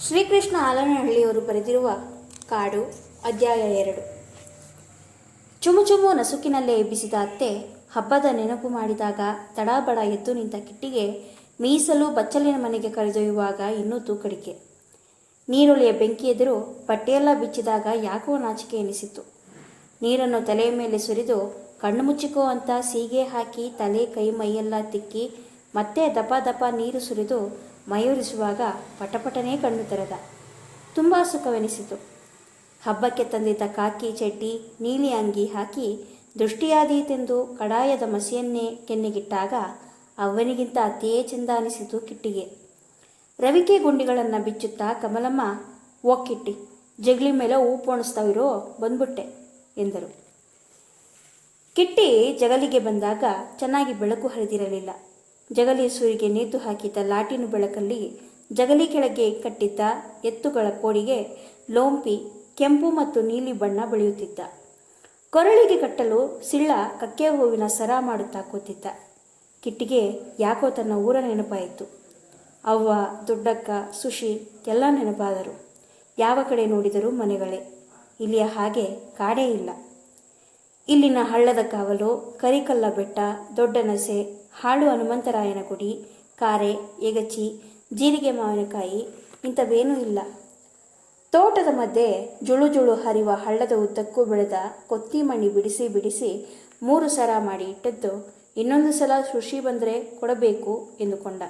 ಶ್ರೀಕೃಷ್ಣ ಆಲನಹಳ್ಳಿಯವರು ಬರೆದಿರುವ ಕಾಡು, ಅಧ್ಯಾಯ ಎರಡು. ಚುಮು ಚುಮು ನಸುಕಿನಲ್ಲೇ ಎಬ್ಬಿಸಿದ ಅತ್ತೆ ಹಬ್ಬದ ನೆನಪು ಮಾಡಿದಾಗ ತಡಾಬಡ ಎದ್ದು ನಿಂತ ಕಿಟ್ಟಿಗೆ ಮೀಸಲು ಬಚ್ಚಲಿನ ಮನೆಗೆ ಕರೆದೊಯ್ಯುವಾಗ ಇನ್ನೂ ತೂಕಡಿಕೆ. ನೀರುಳಿಯ ಬೆಂಕಿ ಎದುರು ಬಟ್ಟೆಯೆಲ್ಲ ಬಿಚ್ಚಿದಾಗ ಯಾಕೋ ನಾಚಿಕೆ ಎನಿಸಿತು ನೀರನ್ನು ತಲೆಯ ಮೇಲೆ ಸುರಿದು ಕಣ್ಣು ಮುಚ್ಚಿಕೋ ಅಂತ ಸೀಗೆ ಹಾಕಿ ತಲೆ ಕೈ ಮೈಯೆಲ್ಲ ತಿಕ್ಕಿ ಮತ್ತೆ ದಪ ದಪ ನೀರು ಸುರಿದು ಮಯೂರಿಸುವಾಗ ಪಟಪಟನೇ ಕಣ್ಣು ತೆರೆದ. ತುಂಬ ಸುಖವೆನಿಸಿತು. ಹಬ್ಬಕ್ಕೆ ತಂದಿದ್ದ ಕಾಕಿ ಚಟ್ಟಿ ನೀಲಿ ಅಂಗಿ ಹಾಕಿ ದೃಷ್ಟಿಯಾದೀತೆಂದು ಕಡಾಯದ ಮಸಿಯನ್ನೇ ಕೆನ್ನೆಗಿಟ್ಟಾಗ ಅವನಿಗಿಂತ ಅತಿಯೇ ಚೆಂದ ಅನಿಸಿತು ಕಿಟ್ಟಿಗೆ. ರವಿಕೆ ಗುಂಡಿಗಳನ್ನು ಬಿಚ್ಚುತ್ತಾ ಕಮಲಮ್ಮ ಓ ಕಿಟ್ಟಿ ಜಗಲಿ ಮೇಲೆ ಹೂ ಪೋಣಿಸ್ತಾವಿರೋ, ಬಂದ್ಬಿಟ್ಟೆ, ಎಂದರು. ಕಿಟ್ಟಿ ಜಗಲಿಗೆ ಬಂದಾಗ ಚೆನ್ನಾಗಿ ಬೆಳಕು ಹರಿದಿರಲಿಲ್ಲ. ಜಗಲಿ ಸೂರಿಗೆ ನೇತು ಹಾಕಿದ್ದ ಲಾಟಿನ ಬೆಳಕಲ್ಲಿ ಜಗಲಿ ಕೆಳಗೆ ಕಟ್ಟಿದ್ದ ಎತ್ತುಗಳ ಕೋಡಿಗೆ ಲೋಂಪಿ, ಕೆಂಪು ಮತ್ತು ನೀಲಿ ಬಣ್ಣ ಬೆಳೆಯುತ್ತಿದ್ದ. ಕೊರಳಿಗೆ ಕಟ್ಟಲು ಸಿಳ್ಳ ಕಕ್ಕೆ ಹೂವಿನ ಸರ ಮಾಡುತ್ತಾ ಕೂತಿದ್ದ. ಕಿಟ್ಟಿಗೆ ಯಾಕೋ ತನ್ನ ಊರ ನೆನಪಾಯಿತು. ಅವ್ವ, ದೊಡ್ಡಕ್ಕ, ಸುಶಿ ಎಲ್ಲ ನೆನಪಾದರು. ಯಾವ ಕಡೆ ನೋಡಿದರೂ ಮನೆಗಳೇ. ಇಲ್ಲಿಯ ಹಾಗೆ ಕಾಡೇ ಇಲ್ಲ. ಇಲ್ಲಿನ ಹಳ್ಳದ ಕಾವಲು, ಕರಿಕಲ್ಲ ಬೆಟ್ಟ, ದೊಡ್ಡ ನಸೆ ಹಾಳು ಹನುಮಂತರಾಯನ ಗುಡಿ ಕಾರೆ, ಎಗಚಿ, ಜೀರಿಗೆ ಮಾವಿನಕಾಯಿ, ಇಂಥವೇನೂ ಇಲ್ಲ. ತೋಟದ ಮಧ್ಯೆ ಜುಳು ಜುಳು ಹರಿವ ಹಳ್ಳದ ಉದ್ದಕ್ಕೂ ಬೆಳೆದ ಕೊತ್ತಿ ಮಣ್ಣಿ ಬಿಡಿಸಿ ಬಿಡಿಸಿ ಮೂರು ಸರ ಮಾಡಿ ಇಟ್ಟದ್ದು ಇನ್ನೊಂದು ಸಲ ಸುಶಿ ಬಂದರೆ ಕೊಡಬೇಕು ಎಂದುಕೊಂಡ.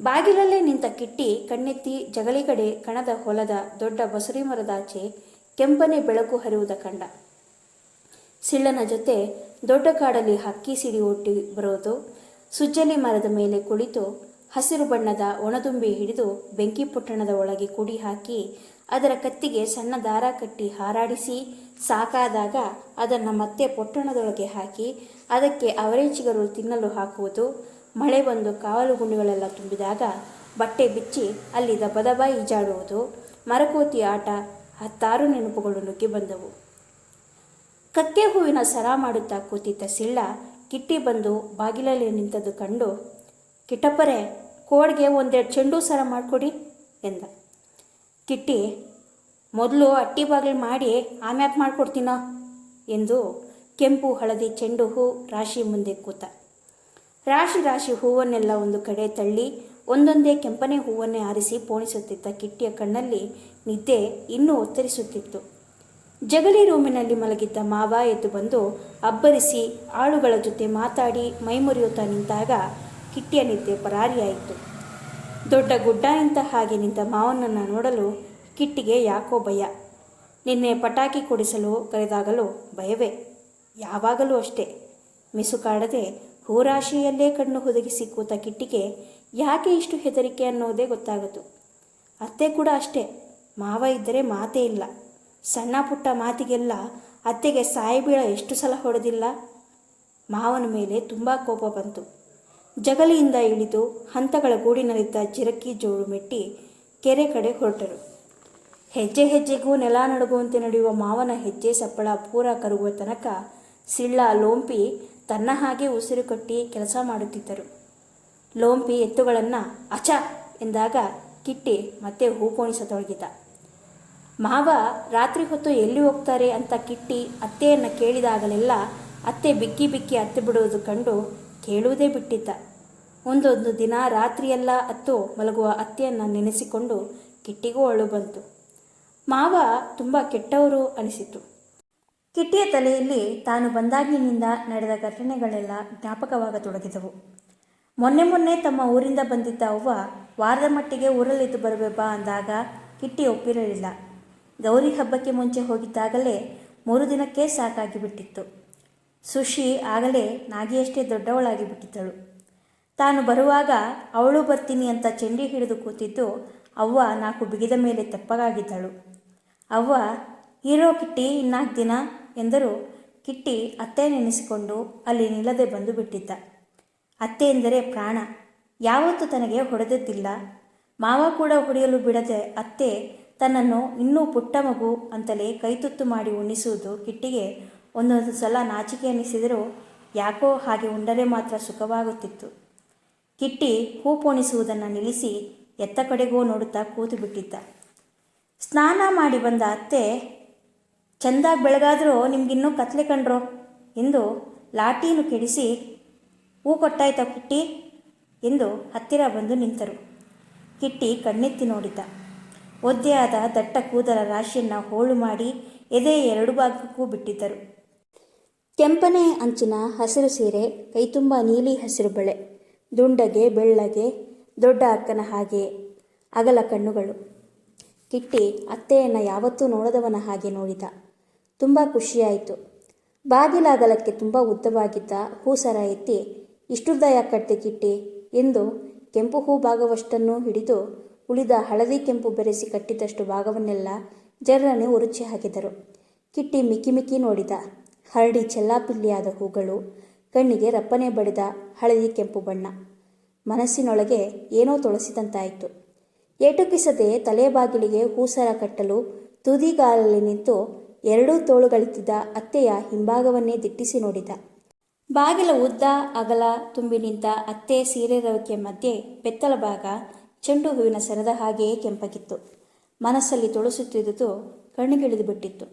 ಬಾಗಿಲಲ್ಲೇ ನಿಂತ ಕಿಟ್ಟಿ ಕಣ್ಣೆತ್ತಿ ಜಗಲಿ ಕಡೆ ಕಣದ ಹೊಲದ ದೊಡ್ಡ ಬಸರಿ ಮರದಾಚೆ ಕೆಂಪನೆ ಬೆಳಕು ಹರಿಯುವುದ ಕಂಡ. ಸಿಳ್ಳನ ಜೊತೆ ದೊಡ್ಡ ಕಾಡಲ್ಲಿ ಹಕ್ಕಿ ಸಿಡಿ ಒಟ್ಟಿ ಬರೋದು ಸುಜ್ಜಲಿ ಮರದ ಮೇಲೆ ಕುಳಿತು ಹಸಿರು ಬಣ್ಣದ ಒಣದುಂಬಿ ಹಿಡಿದು ಬೆಂಕಿ ಪೊಟ್ಟಣದ ಒಳಗೆ ಕುಡಿ ಹಾಕಿ ಅದರ ಕತ್ತಿಗೆ ಸಣ್ಣ ದಾರ ಕಟ್ಟಿ ಹಾರಾಡಿಸಿ ಸಾಕಾದಾಗ ಅದನ್ನು ಮತ್ತೆ ಪೊಟ್ಟಣದೊಳಗೆ ಹಾಕಿ ಅದಕ್ಕೆ ಅವರೇಚಿಗರು ತಿನ್ನಲು ಹಾಕುವುದು. ಮಳೆ ಬಂದು ಕಾವಲು ಗುಂಡಿಗಳೆಲ್ಲ ತುಂಬಿದಾಗ ಬಟ್ಟೆ ಬಿಚ್ಚಿ ಅಲ್ಲಿ ದಬದಬ ಈಜಾಡುವುದು. ಮರಕೋತಿ ಆಟ ಹತ್ತಾರು ನೆನಪುಗಳು ನುಗ್ಗಿ ಬಂದವು. ಕಕ್ಕೆ ಹೂವಿನ ಸರ ಮಾಡುತ್ತಾ ಕೂತಿದ್ದ ಸಿಳ್ಳ ಕಿಟ್ಟಿ ಬಂದು ಬಾಗಿಲಲ್ಲಿ ನಿಂತದ್ದು ಕಂಡು, ಕಿಟ್ಟಪ್ಪರೆ, ಕೋಡ್ಗೆ ಒಂದೆರಡು ಚೆಂಡು ಸರ ಮಾಡಿಕೊಡಿ ಎಂದ. ಕಿಟ್ಟಿ, ಮೊದಲು ಅಟ್ಟಿ ಬಾಗಿಲು ಮಾಡಿ ಆಮ್ಯಾಕ್ ಮಾಡಿಕೊಡ್ತೀನೋ ಎಂದು ಕೆಂಪು ಹಳದಿ ಚೆಂಡು ಹೂ ರಾಶಿ ಮುಂದೆ ಕೂತ. ರಾಶಿ ರಾಶಿ ಹೂವನ್ನೆಲ್ಲ ಒಂದು ಕಡೆ ತಳ್ಳಿ, ಒಂದೊಂದೇ ಕೆಂಪನೆ ಹೂವನ್ನೇ ಆರಿಸಿ ಪೋಣಿಸುತ್ತಿದ್ದ ಕಿಟ್ಟಿಯ ಕಣ್ಣಲ್ಲಿ ನಿದ್ದೆ ಇನ್ನೂ ಒತ್ತರಿಸುತ್ತಿತ್ತು. ಜಗಲಿ ರೂಮಿನಲ್ಲಿ ಮಲಗಿದ್ದ ಮಾವ ಎದ್ದು ಬಂದು ಅಬ್ಬರಿಸಿ ಆಳುಗಳ ಜೊತೆ ಮಾತಾಡಿ ಮೈಮುರಿಯುತ್ತಾ ನಿಂತಾಗ ಕಿಟ್ಟಿಯ ನಿದ್ದೆ ಪರಾರಿಯಾಯಿತು. ದೊಡ್ಡ ಗುಡ್ಡ ಇಂತ ಹಾಗೆ ನಿಂತ ಮಾವನನ್ನು ನೋಡಲು ಕಿಟ್ಟಿಗೆ ಯಾಕೋ ಭಯ. ನಿನ್ನೆ ಪಟಾಕಿ ಕೊಡಿಸಲು ಕರೆದಾಗಲೂ ಭಯವೇ. ಯಾವಾಗಲೂ ಅಷ್ಟೇ. ಮಿಸುಕಾಡದೆ ಹೂರಾಶಿಯಲ್ಲೇ ಕಣ್ಣು ಹುದುಗಿಸಿ ಕೂತ ಕಿಟ್ಟಿಗೆ ಯಾಕೆ ಇಷ್ಟು ಹೆದರಿಕೆ ಅನ್ನೋದೇ ಗೊತ್ತಾಗದು. ಅತ್ತೆ ಕೂಡ ಅಷ್ಟೇ. ಮಾವ ಇದ್ದರೆ ಮಾತೇ ಇಲ್ಲ. ಸಣ್ಣ ಪುಟ್ಟ ಮಾತಿಗೆಲ್ಲ ಅತ್ತೆಗೆ ಸಾಯಿಬೀಳ ಎಷ್ಟು ಸಲ ಹೊಡೆದಿಲ್ಲ? ಮಾವನ ಮೇಲೆ ತುಂಬ ಕೋಪ ಬಂತು. ಜಗಲಿಯಿಂದ ಇಳಿದು ಹಂತಗಳ ಗೂಡಿನಲ್ಲಿದ್ದ ಜಿರಕಿ ಜೋಳು ಮೆಟ್ಟಿ ಕೆರೆ ಕಡೆ ಹೊರಟರು. ಹೆಜ್ಜೆ ಹೆಜ್ಜೆಗೂ ನೆಲ ನಡುಗುವಂತೆ ನಡೆಯುವ ಮಾವನ ಹೆಜ್ಜೆ ಸಪ್ಪಳ ಪೂರ ಕರುಗುವ ತನಕ ಸಿಳ್ಳ, ಲೋಂಪಿ ತನ್ನ ಹಾಗೆ ಉಸಿರು ಕಟ್ಟಿ ಕೆಲಸ ಮಾಡುತ್ತಿದ್ದರು. ಲೋಂಪಿ ಎತ್ತುಗಳನ್ನು ಅಚ ಎಂದಾಗ ಕಿಟ್ಟಿ ಮತ್ತೆ ಹೂ ಪೋಣಿಸತೊಡಗಿದ. ಮಾವ ರಾತ್ರಿ ಹೊತ್ತು ಎಲ್ಲಿ ಹೋಗ್ತಾರೆ ಅಂತ ಕಿಟ್ಟಿ ಅತ್ತೆಯನ್ನು ಕೇಳಿದಾಗಲೆಲ್ಲ ಅತ್ತೆ ಬಿಕ್ಕಿ ಬಿಕ್ಕಿ ಅತ್ತೆ ಬಿಡುವುದು ಕಂಡು ಕೇಳುವುದೇ ಬಿಟ್ಟಿದ್ದ. ಒಂದೊಂದು ದಿನ ರಾತ್ರಿಯೆಲ್ಲ ಅತ್ತು ಮಲಗುವ ಅತ್ತೆಯನ್ನು ನೆನೆಸಿಕೊಂಡು ಕಿಟ್ಟಿಗೂ ಅಳು ಬಂತು. ಮಾವ ತುಂಬ ಕೆಟ್ಟವರು ಅನಿಸಿತು. ಕಿಟ್ಟಿಯ ತಲೆಯಲ್ಲಿ ತಾನು ಬಂದಾಗಿನಿಂದ ನಡೆದ ಘಟನೆಗಳೆಲ್ಲ ಜ್ಞಾಪಕವಾಗತೊಡಗಿದವು. ಮೊನ್ನೆ ಮೊನ್ನೆ ತಮ್ಮ ಊರಿಂದ ಬಂದಿದ್ದ ಅವ್ವ ವಾರದ ಮಟ್ಟಿಗೆ ಊರಲ್ಲಿದ್ದು ಬರಬೇಬಾ ಅಂದಾಗ ಕಿಟ್ಟಿ ಒಪ್ಪಿರಲಿಲ್ಲ. ಗೌರಿ ಹಬ್ಬಕ್ಕೆ ಮುಂಚೆ ಹೋಗಿದ್ದಾಗಲೇ ಮೂರು ದಿನಕ್ಕೆ ಸಾಕಾಗಿ ಬಿಟ್ಟಿತ್ತು ಸುಶಿ ಆಗಲೇ ನಾಗಿಯಷ್ಟೇ ದೊಡ್ಡವಳಾಗಿ ಬಿಟ್ಟಿದ್ದಳು ತಾನು ಬರುವಾಗ ಅವಳು ಬರ್ತೀನಿ ಅಂತ ಚೆಂಡಿ ಹಿಡಿದು ಕೂತಿದ್ದು ಅವ್ವ ನಾಲ್ಕು ಬಿಗಿದ ಮೇಲೆ ತೆಪ್ಪಗಾಗಿದ್ದಳು. ಅವ್ವ ಹೀರೋ ಕಿಟ್ಟಿ ಇನ್ನಾಲ್ಕು ದಿನ? ಎಂದರು. ಕಿಟ್ಟಿ ಅತ್ತೆ ನೆನೆಸಿಕೊಂಡು ಅಲ್ಲಿ ನಿಲ್ಲದೆ ಬಂದು ಬಿಟ್ಟಿದ್ದ ಅತ್ತೆ ಎಂದರೆ ಪ್ರಾಣ. ಯಾವತ್ತೂ ತನಗೆ ಹೊಡೆದಿದ್ದಿಲ್ಲ. ಮಾವ ಕೂಡ ಹೊಡೆಯಲು ಬಿಡದೆ ಅತ್ತೆ ತನ್ನನ್ನು ಇನ್ನೂ ಪುಟ್ಟ ಮಗು ಅಂತಲೇ ಕೈತುತ್ತು ಮಾಡಿ ಉಣಿಸುವುದು ಕಿಟ್ಟಿಗೆ. ಒಂದೊಂದು ಸಲ ನಾಚಿಕೆ ಅನ್ನಿಸಿದರೂ ಯಾಕೋ ಹಾಗೆ ಉಂಡರೆ ಮಾತ್ರ ಸುಖವಾಗುತ್ತಿತ್ತು. ಕಿಟ್ಟಿ ಹೂ ಪೋಣಿಸುವುದನ್ನು ನಿಲ್ಲಿಸಿ ಎತ್ತ ಕಡೆಗೂ ನೋಡುತ್ತಾ ಕೂತು ಬಿಟ್ಟಿದ್ದ. ಸ್ನಾನ ಮಾಡಿ ಬಂದ ಅತ್ತೆ, ಚೆಂದಾಗಿ ಬೆಳಗಾದರೂ ನಿಮಗಿನ್ನೂ ಕತ್ಲೆ ಕಂಡ್ರೋ? ಎಂದು ಲಾಟೀನು ಕೆಡಿಸಿ, ಹೂ ಕೊಟ್ಟಾಯ್ತಾ ಕಿಟ್ಟಿ? ಎಂದು ಹತ್ತಿರ ಬಂದು ನಿಂತರು. ಕಿಟ್ಟಿ ಕಣ್ಣೆತ್ತಿ ನೋಡಿದ ಒದ್ದೆಯಾದ ದಟ್ಟ ಕೂದಲ ರಾಶಿಯನ್ನು ಹೋಳು ಮಾಡಿ ಎದೆ ಎರಡು ಭಾಗಕ್ಕೂ ಬಿಟ್ಟಿದ್ದರು. ಕೆಂಪನೆ ಅಂಚಿನ ಹಸಿರು ಸೀರೆ, ಕೈತುಂಬ ನೀಲಿ ಹಸಿರು ಬಳೆ, ದುಂಡಗೆ, ಬೆಳ್ಳಗೆ, ದೊಡ್ಡ ಅಕ್ಕನ ಹಾಗೆ ಅಗಲ ಕಣ್ಣುಗಳು. ಕಿಟ್ಟಿ ಅತ್ತೆಯನ್ನು ಯಾವತ್ತೂ ನೋಡದವನ ಹಾಗೆ ನೋಡಿದ. ತುಂಬ ಖುಷಿಯಾಯಿತು. ಬಾಗಿಲ ಅಗಲಕ್ಕೆ ತುಂಬ ಉದ್ದವಾಗಿದ್ದ ಹೂಸರ ಎತ್ತಿ ಇಷ್ಟುದಯ ಕಟ್ಟೆ ಕಟ್ಟಿ, ಎಂದು ಕೆಂಪು ಹೂ ಭಾಗವಷ್ಟನ್ನು ಹಿಡಿದು ಉಳಿದ ಹಳದಿ ಕೆಂಪು ಬೆರೆಸಿ ಕಟ್ಟಿದಷ್ಟು ಭಾಗವನ್ನೆಲ್ಲ ಜರ್ರನೆ ಉರುಚಿ ಹಾಕಿದರು. ಕಿಟ್ಟಿ ಮಿಕ್ಕಿ ಮಿಕ್ಕಿ ನೋಡಿದ. ಹರಡಿ ಚೆಲ್ಲಾಪಿಲ್ಲಿಯಾದ ಹೂಗಳು ಕಣ್ಣಿಗೆ ರಪ್ಪನೆ ಬಡಿದ ಹಳದಿ ಕೆಂಪು ಬಣ್ಣ. ಮನಸ್ಸಿನೊಳಗೆ ಏನೋ ತೊಳಸಿದಂತಾಯಿತು. ಏಟುಕಿಸದೆ ತಲೆ ಬಾಗಿಲಿಗೆ ಹೂಸರ ಕಟ್ಟಲು ತುದಿಗಾಲಲ್ಲಿ ನಿಂತು ಎರಡೂ ತೋಳುಗಳಿತ್ತಿದ್ದ ಅತ್ತೆಯ ಹಿಂಭಾಗವನ್ನೇ ದಿಟ್ಟಿಸಿ ನೋಡಿದ. ಬಾಗಿಲ ಉದ್ದ, ಅಗಲ ತುಂಬಿ ನಿಂತ ಅತ್ತೆ ಸೀರೆ ರವಿಕೆ ಮಧ್ಯೆ ಬೆತ್ತಲ ಭಾಗ ಚೆಂಡು ಹೂವಿನ ಸರದ ಹಾಗೆಯೇ ಕೆಂಪಗಿತ್ತು. ಮನಸ್ಸಲ್ಲಿ ತೊಳಸುತ್ತಿದ್ದುದು ಕಣ್ಣುಗಿಳಿದು ಬಿಟ್ಟಿತ್ತು.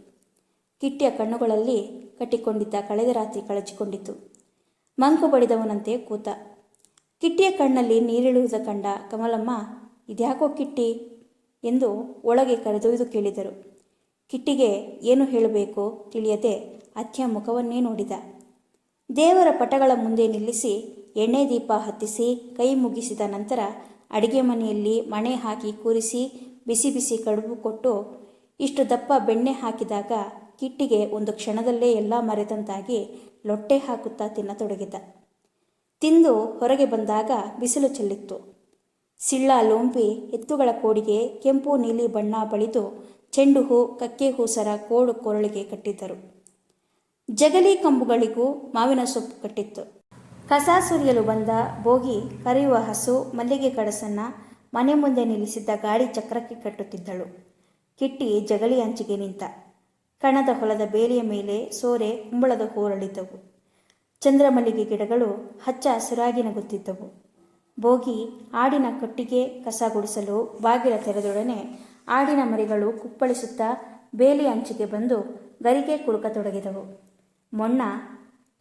ಕಿಟ್ಟಿಯ ಕಣ್ಣುಗಳಲ್ಲಿ ಕಟ್ಟಿಕೊಂಡಿದ್ದ ಕಳೆದ ರಾತ್ರಿ ಕಳಚಿಕೊಂಡಿತು ಮಂಕು ಬಡಿದವನಂತೆ ಕೂತ. ಕಿಟ್ಟಿಯ ಕಣ್ಣಲ್ಲಿ ನೀರಿಳುವುದ ಕಂಡ ಕಮಲಮ್ಮ, ಇದ್ಯಾಕೋ ಕಿಟ್ಟಿ? ಎಂದು ಒಳಗೆ ಕರೆದೊಯ್ದು ಕೇಳಿದರು. ಕಿಟ್ಟಿಗೆ ಏನು ಹೇಳಬೇಕು ತಿಳಿಯದೆ ಅತ್ಯ ಮುಖವನ್ನೇ ನೋಡಿದ. ದೇವರ ಪಟಗಳ ಮುಂದೆ ನಿಲ್ಲಿಸಿ ಎಣ್ಣೆ ದೀಪ ಹತ್ತಿಸಿ ಕೈ ಮುಗಿಸಿದ ನಂತರ ಅಡಿಗೆ ಮನೆಯಲ್ಲಿ ಮಣೆ ಹಾಕಿ ಕೂರಿಸಿ ಬಿಸಿ ಬಿಸಿ ಕಡುಬು ಕೊಟ್ಟು ಇಷ್ಟು ದಪ್ಪ ಬೆಣ್ಣೆ ಹಾಕಿದಾಗ ಕಿಟ್ಟಿಗೆ ಒಂದು ಕ್ಷಣದಲ್ಲೇ ಎಲ್ಲ ಮರೆತಂತಾಗಿ ಲೊಟ್ಟೆ ಹಾಕುತ್ತಾ ತಿನ್ನತೊಡಗಿದ. ತಿಂದು ಹೊರಗೆ ಬಂದಾಗ ಬಿಸಿಲು ಚೆಲ್ಲಿತ್ತು. ಸಿಳ್ಳ ಲೋಂಪಿ, ಎತ್ತುಗಳ ಕೋಡಿಗೆ ಕೆಂಪು ನೀಲಿ ಬಣ್ಣ ಬಳಿದು ಚೆಂಡು ಹೂ, ಕಕ್ಕೆ ಹೂಸರ ಕೋಡು ಕೊರಳಿಗೆ ಕಟ್ಟಿದ್ದರು. ಜಗಲಿ ಕಂಬುಗಳಿಗೂ ಮಾವಿನ ಸೊಪ್ಪು ಕಟ್ಟಿತ್ತು. ಕಸ ಸುರಿಯಲು ಬಂದ ಬೋಗಿ ಕರೆಯುವ ಹಸು ಮಲ್ಲಿಗೆ ಕಡಸನ್ನ ಮನೆ ಮುಂದೆ ನಿಲ್ಲಿಸಿದ್ದ ಗಾಡಿ ಚಕ್ರಕ್ಕೆ ಕಟ್ಟುತ್ತಿದ್ದಳು. ಕಿಟ್ಟಿ ಜಗಲಿ ಅಂಚಿಗೆ ನಿಂತ. ಕಣದ ಹೊಲದ ಬೇಲಿಯ ಮೇಲೆ ಸೋರೆ ಕುಂಬಳದ ಹೋರಳಿದ್ದವು. ಚಂದ್ರಮಲ್ಲಿಗೆ ಗಿಡಗಳು ಹಚ್ಚ ಹಸಿರಾಗಿ ನಗುತ್ತಿದ್ದವು. ಬೋಗಿ ಆಡಿನ ಕಟ್ಟಿಗೆ ಕಸ ಗುಡಿಸಲು ಬಾಗಿಲ ತೆರೆದೊಡನೆ ಆಡಿನ ಮರಿಗಳು ಕುಪ್ಪಳಿಸುತ್ತಾ ಬೇಲಿ ಅಂಚಿಗೆ ಬಂದು ಗರಿಗೆ ಕುಳುಕತೊಡಗಿದವು ಮೊಣ್ಣ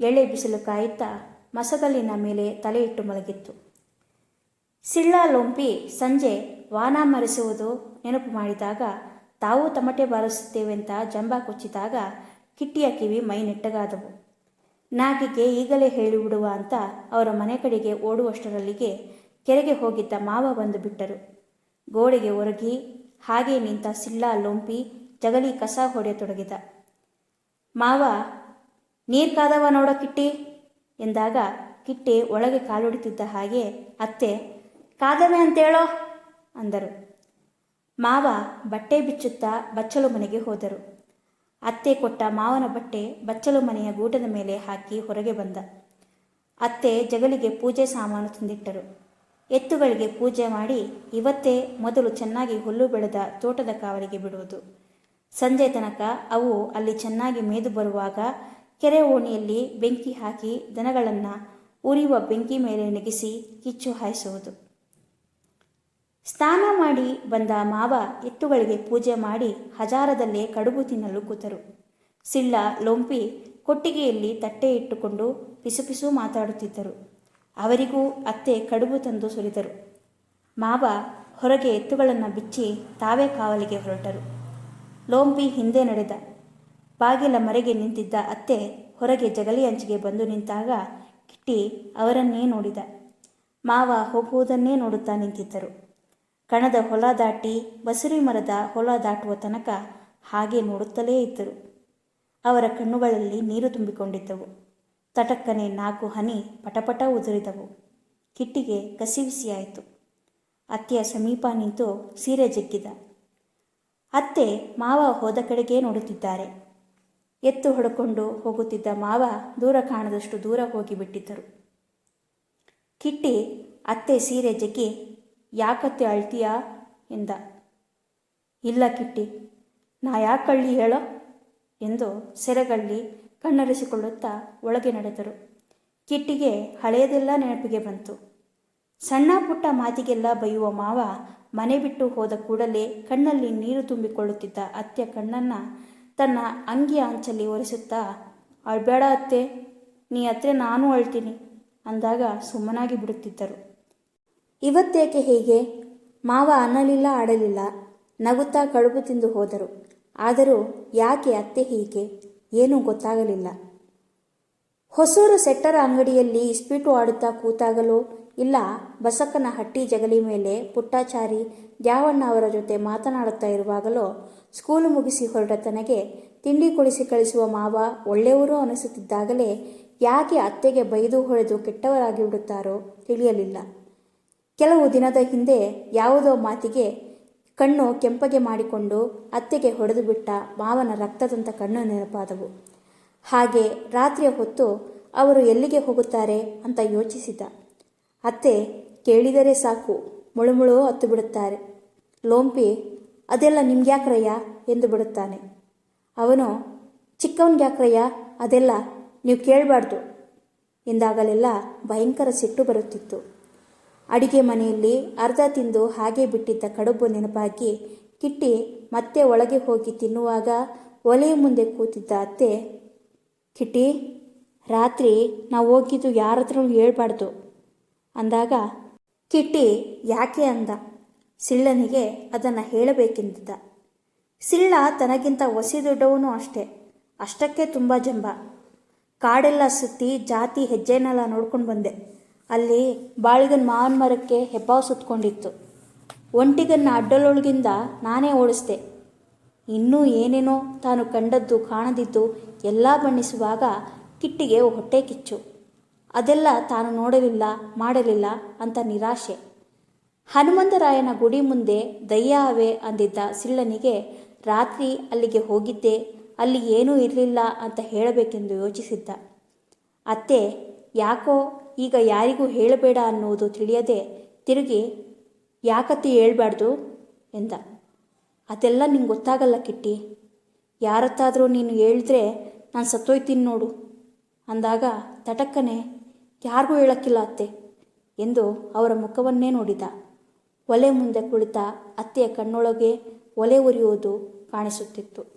ಎಳೆ ಬಿಸಿಲು ಕಾಯುತ್ತಾ ಮಸಗಲ್ಲಿನ ಮೇಲೆ ತಲೆಯಿಟ್ಟು ಮಲಗಿತ್ತು. ಸಿಳ್ಳ ಲೊಂಪಿ ಸಂಜೆ ವಾನ ಮರೆಸುವುದು ನೆನಪು ಮಾಡಿದಾಗ, ತಾವು ತಮಟೆ ಬಾರಿಸುತ್ತೇವೆಂತ ಜಂಬ ಕೊಚ್ಚಿದಾಗ ಕಿಟ್ಟಿಯ ಕಿವಿ ಮೈ ನೆಟ್ಟಗಾದವು. ನಾಗಿಗೆ ಈಗಲೇ ಹೇಳಿಬಿಡುವ ಅಂತ ಅವರ ಮನೆ ಕಡೆಗೆ ಓಡುವಷ್ಟರಲ್ಲಿಗೆ ಕೆರೆಗೆ ಹೋಗಿದ್ದ ಮಾವ ಬಂದು ಬಿಟ್ಟರು. ಗೋಡೆಗೆ ಒರಗಿ ಹಾಗೆ ನಿಂತ ಸಿಳ್ಳ ಲೊಂಪಿ ಜಗಲಿ ಕಸ ಹೊಡೆಯತೊಡಗಿದ. ಮಾವ ನೀರು ಕಾದವ ನೋಡೋ ಕಿಟ್ಟಿ. ಎಂದಾಗ ಕಿಟ್ಟೆ ಒಳಗೆ ಕಾಲೊಡಿತಿದ್ದ ಹಾಗೆ, ಅತ್ತೆ ಕಾದವೆ ಅಂತೇಳೋ? ಅಂದರು. ಮಾವ ಬಟ್ಟೆ ಬಿಚ್ಚುತ್ತಾ ಬಚ್ಚಲು ಮನೆಗೆ ಹೋದರು. ಅತ್ತೆ ಕೊಟ್ಟ ಮಾವನ ಬಟ್ಟೆ ಬಚ್ಚಲು ಮನೆಯ ಗೂಟದ ಮೇಲೆ ಹಾಕಿ ಹೊರಗೆ ಬಂದ. ಅತ್ತೆ ಜಗಲಿಗೆ ಪೂಜೆ ಸಾಮಾನು ತಂದಿಟ್ಟರು. ಎತ್ತುಗಳಿಗೆ ಪೂಜೆ ಮಾಡಿ ಇವತ್ತೇ ಮೊದಲು ಚೆನ್ನಾಗಿ ಹುಲ್ಲು ಬೆಳೆದ ತೋಟದ ಕಾವಲಿಗೆ ಬಿಡುವುದು. ಸಂಜೆ ತನಕ ಅವು ಅಲ್ಲಿ ಚೆನ್ನಾಗಿ ಮೇದು ಬರುವಾಗ ಕೆರೆ ಓಣಿಯಲ್ಲಿ ಬೆಂಕಿ ಹಾಕಿ ದನಗಳನ್ನು ಉರಿಯುವ ಬೆಂಕಿ ಮೇಲೆ ನೆಗೆಸಿ ಕಿಚ್ಚು ಹಾಯಿಸುವುದು. ಸ್ನಾನ ಮಾಡಿ ಬಂದ ಮಾವ ಎತ್ತುಗಳಿಗೆ ಪೂಜೆ ಮಾಡಿ ಹಜಾರದಲ್ಲೇ ಕಡುಬು ತಿನ್ನಲು ಕೂತರು. ಸಿಳ್ಳ, ಲೊಂಪಿ, ಕೊಟ್ಟಿಗೆಯಲ್ಲಿ ತಟ್ಟೆ ಇಟ್ಟುಕೊಂಡು ಪಿಸುಪಿಸು ಮಾತಾಡುತ್ತಿದ್ದರು. ಅವರಿಗೂ ಅತ್ತೆ ಕಡುಬು ತಂದು ಸುರಿದರು. ಮಾವ ಹೊರಗೆ ಎತ್ತುಗಳನ್ನು ಬಿಚ್ಚಿ ತಾವೇ ಕಾವಲಿಗೆ ಹೊರಟರು. ಲೋಂಪಿ ಹಿಂದೆ ನಡೆದ. ಬಾಗಿಲ ಮರೆಗೆ ನಿಂತಿದ್ದ ಅತ್ತೆ ಹೊರಗೆ ಜಗಲಿ ಅಂಚಿಗೆ ಬಂದು ನಿಂತಾಗ ಕಿಟ್ಟಿ ಅವರನ್ನೇ ನೋಡಿದ. ಮಾವ ಹೋಗುವುದನ್ನೇ ನೋಡುತ್ತಾ ನಿಂತಿದ್ದರು. ಕಣದ ಹೊಲ ದಾಟಿ ಬಸುರಿ ಮರದ ಹೊಲ ದಾಟುವ ತನಕ ಹಾಗೆ ನೋಡುತ್ತಲೇ ಇದ್ದರು. ಅವರ ಕಣ್ಣುಗಳಲ್ಲಿ ನೀರು ತುಂಬಿಕೊಂಡಿದ್ದವು. ತಟಕ್ಕನೆ ನಾಲ್ಕು ಹನಿ ಪಟಪಟ ಉದುರಿದವು. ಕಿಟ್ಟಿಗೆ ಕಸಿವಿಸಿಯಾಯಿತು. ಅತ್ತೆಯ ಸಮೀಪ ನಿಂತು ಸೀರೆ ಜಗ್ಗಿದ. ಅತ್ತೆ ಮಾವ ಹೋದ ಕಡೆಗೇ ನೋಡುತ್ತಿದ್ದಾರೆ. ಎತ್ತು ಹೊಡ್ಕೊಂಡು ಹೋಗುತ್ತಿದ್ದ ಮಾವ ದೂರ ಕಾಣದಷ್ಟು ದೂರ ಹೋಗಿಬಿಟ್ಟಿದ್ದರು. ಕಿಟ್ಟಿ, ಅತ್ತೆ ಸೀರೆ ಜಗ್ಗಿ, ಯಾಕತ್ತೆ ಅಳ್ತೀಯಾ? ಎಂದ. ಇಲ್ಲ ಕಿಟ್ಟಿ, ನಾ ಯಾಕಳ್ಳಿ ಹೇಳೋ? ಎಂದು ಸೆರೆಗಳ್ಳಿ ಕಣ್ಣರಿಸಿಕೊಳ್ಳುತ್ತಾ ಒಳಗೆ ನಡೆದರು. ಕಿಟ್ಟಿಗೆ ಹಳೆಯದೆಲ್ಲ ನೆನಪಿಗೆ ಬಂತು. ಸಣ್ಣ ಪುಟ್ಟ ಮಾತಿಗೆಲ್ಲ ಬೈಯುವ ಮಾವ ಮನೆ ಬಿಟ್ಟು ಹೋದ ಕೂಡಲೇ ಕಣ್ಣಲ್ಲಿ ನೀರು ತುಂಬಿಕೊಳ್ಳುತ್ತಿದ್ದ ಅತ್ತೆ ಕಣ್ಣನ್ನು ತನ್ನ ಅಂಗಿಯ ಅಂಚಲ್ಲಿ ಒರೆಸುತ್ತಾ, ಅಳ್ಬೇಡ ಅತ್ತೆ, ನೀ ಹತ್ರ ನಾನು ಅಳ್ತೀನಿ ಅಂದಾಗ ಸುಮ್ಮನಾಗಿ ಬಿಡುತ್ತಿದ್ದರು. ಇವತ್ತೇಕೆ ಹೀಗೆ? ಮಾವ ಅನ್ನಲಿಲ್ಲ ಆಡಲಿಲ್ಲ ನಗುತ್ತಾ ಕಡುಬು ತಿಂದು ಹೋದರು. ಆದರೂ ಯಾಕೆ ಅತ್ತೆ ಹೀಗೆ? ಏನೂ ಗೊತ್ತಾಗಲಿಲ್ಲ. ಹೊಸೂರು ಸೆಟ್ಟರ ಅಂಗಡಿಯಲ್ಲಿ ಇಸ್ಪೀಟು ಆಡುತ್ತಾ ಕೂತಾಗಲೋ ಇಲ್ಲ ಬಸಕ್ಕನ ಹಟ್ಟಿ ಜಗಲಿ ಮೇಲೆ ಪುಟ್ಟಾಚಾರಿ ದ್ಯಾವಣ್ಣ ಅವರ ಜೊತೆ ಮಾತನಾಡುತ್ತಾ ಇರುವಾಗಲೋ ಸ್ಕೂಲು ಮುಗಿಸಿ ಹೊರಟ ತನಗೆ ತಿಂಡಿ ಕೊಡಿಸಿ ಕಳಿಸುವ ಮಾವ ಒಳ್ಳೆಯವರು ಅನಿಸುತ್ತಿದ್ದಾಗಲೇ ಯಾಕೆ ಅತ್ತೆಗೆ ಬೈದು ಹೊಡೆದು ಕೆಟ್ಟವರಾಗಿ ಬಿಡುತ್ತಾರೋ ತಿಳಿಯಲಿಲ್ಲ. ಕೆಲವು ದಿನದ ಹಿಂದೆ ಯಾವುದೋ ಮಾತಿಗೆ ಕಣ್ಣು ಕೆಂಪಗೆ ಮಾಡಿಕೊಂಡು ಅತ್ತೆಗೆ ಹೊಡೆದು ಬಿಟ್ಟ ಮಾವನ ರಕ್ತದಂತ ಕಣ್ಣು ನೆನಪಾದವು. ಹಾಗೆ ರಾತ್ರಿಯ ಹೊತ್ತು ಅವರು ಎಲ್ಲಿಗೆ ಹೋಗುತ್ತಾರೆ ಅಂತ ಯೋಚಿಸಿದ. ಅತ್ತೆ ಕೇಳಿದರೆ ಸಾಕು, ಮುಳುಮುಳು ಹತ್ತು ಬಿಡುತ್ತಾರೆ ಲೋಂಪಿ, ಅದೆಲ್ಲ ನಿಮ್ಗ್ಯಾಕ್ರಯ್ಯ? ಎಂದು ಬಿಡುತ್ತಾನೆ. ಅವನು, ಚಿಕ್ಕವನ್ಗ್ಯಾಕ್ರಯ್ಯ, ಅದೆಲ್ಲ ನೀವು ಕೇಳಬಾರ್ದು ಎಂದಾಗಲೆಲ್ಲ ಭಯಂಕರ ಸಿಟ್ಟು ಬರುತ್ತಿತ್ತು. ಅಡಿಗೆ ಮನೆಯಲ್ಲಿ ಅರ್ಧ ತಿಂದು ಹಾಗೆ ಬಿಟ್ಟಿದ್ದ ಕಡುಬು ನೆನಪಾಗಿ ಕಿಟ್ಟಿ ಮತ್ತೆ ಒಳಗೆ ಹೋಗಿ ತಿನ್ನುವಾಗ ಒಲೆಯ ಮುಂದೆ ಕೂತಿದ್ದ ಅತ್ತೆ, ಕಿಟ್ಟಿ, ರಾತ್ರಿ ನಾವು ಹೋಗಿದ್ದು ಯಾರ ಹತ್ರನೂ ಹೇಳ್ಬಾರ್ದು. ಅಂದಾಗ, ಕಿಟ್ಟಿ, ಯಾಕೆ ಅಂದ? ಸಿಳ್ಳನಿಗೆ ಅದನ್ನು ಹೇಳಬೇಕೆಂದಿದ್ದ. ಸಿಳ್ಳ ತನಗಿಂತ ಒಸಿ ದೊಡ್ಡವನು ಅಷ್ಟೇ, ಅಷ್ಟಕ್ಕೆ ತುಂಬ ಜಂಬ. ಕಾಡೆಲ್ಲ ಸುತ್ತಿ ಜಾತಿ ಹೆಜ್ಜೆನೆಲ್ಲ ನೋಡ್ಕೊಂಡು ಬಂದೆ. ಅಲ್ಲಿ ಬಾಳಿಗನ್ ಮಾವನ ಮರಕ್ಕೆ ಹೆಬ್ಬಾವು ಸುತ್ಕೊಂಡಿತ್ತು. ಒಂಟಿಗನ್ನ ಅಡ್ಡಲೊಳಗಿಂದ ನಾನೇ ಓಡಿಸ್ದೆ. ಇನ್ನೂ ಏನೇನೋ ತಾನು ಕಂಡದ್ದು, ಕಾಣದಿದ್ದು ಎಲ್ಲ ಬಣ್ಣಿಸುವಾಗ ಕಿಟ್ಟಿಗೆ ಹೊಟ್ಟೆ ಕಿಚ್ಚು. ಅದೆಲ್ಲ ತಾನು ನೋಡಲಿಲ್ಲ, ಮಾಡಲಿಲ್ಲ ಅಂತ ನಿರಾಶೆ. ಹನುಮಂತರಾಯನ ಗುಡಿ ಮುಂದೆ ದಯ್ಯಾವೆ ಅಂದಿದ್ದ ಸಿಳ್ಳನಿಗೆ, ರಾತ್ರಿ ಅಲ್ಲಿಗೆ ಹೋಗಿದ್ದೆ, ಅಲ್ಲಿ ಏನೂ ಇರಲಿಲ್ಲ ಅಂತ ಹೇಳಬೇಕೆಂದು ಯೋಚಿಸಿದ್ದ. ಅತ್ತೆ, ಯಾಕೋ ಈಗ ಯಾರಿಗೂ ಹೇಳಬೇಡ ಅನ್ನುವುದು ತಿಳಿಯದೆ ತಿರುಗಿ, ಯಾಕತ್ತಿ ಹೇಳ್ಬಾರ್ದು? ಎಂದ. ಅದೆಲ್ಲ ನಿಂಗೆ ಗೊತ್ತಾಗಲ್ಲ ಕಿಟ್ಟಿ. ಯಾರತ್ತಾದರೂ ನೀನು ಹೇಳಿದ್ರೆ ನಾನು ಸತ್ತೋಯ್ತೀನಿ ನೋಡು. ಅಂದಾಗ, ತಟಕ್ಕನೆ ಯಾರಿಗೂ ಹೇಳಕ್ಕಿಲ್ಲ ಅತ್ತೆ ಎಂದು ಅವರ ಮುಖವನ್ನೇ ನೋಡಿದ. ಒಲೆ ಮುಂದೆ ಕುಳಿತ ಅತ್ತೆಯ ಕಣ್ಣೊಳಗೆ ಒಲೆ ಉರಿಯುವುದು ಕಾಣಿಸುತ್ತಿತ್ತು.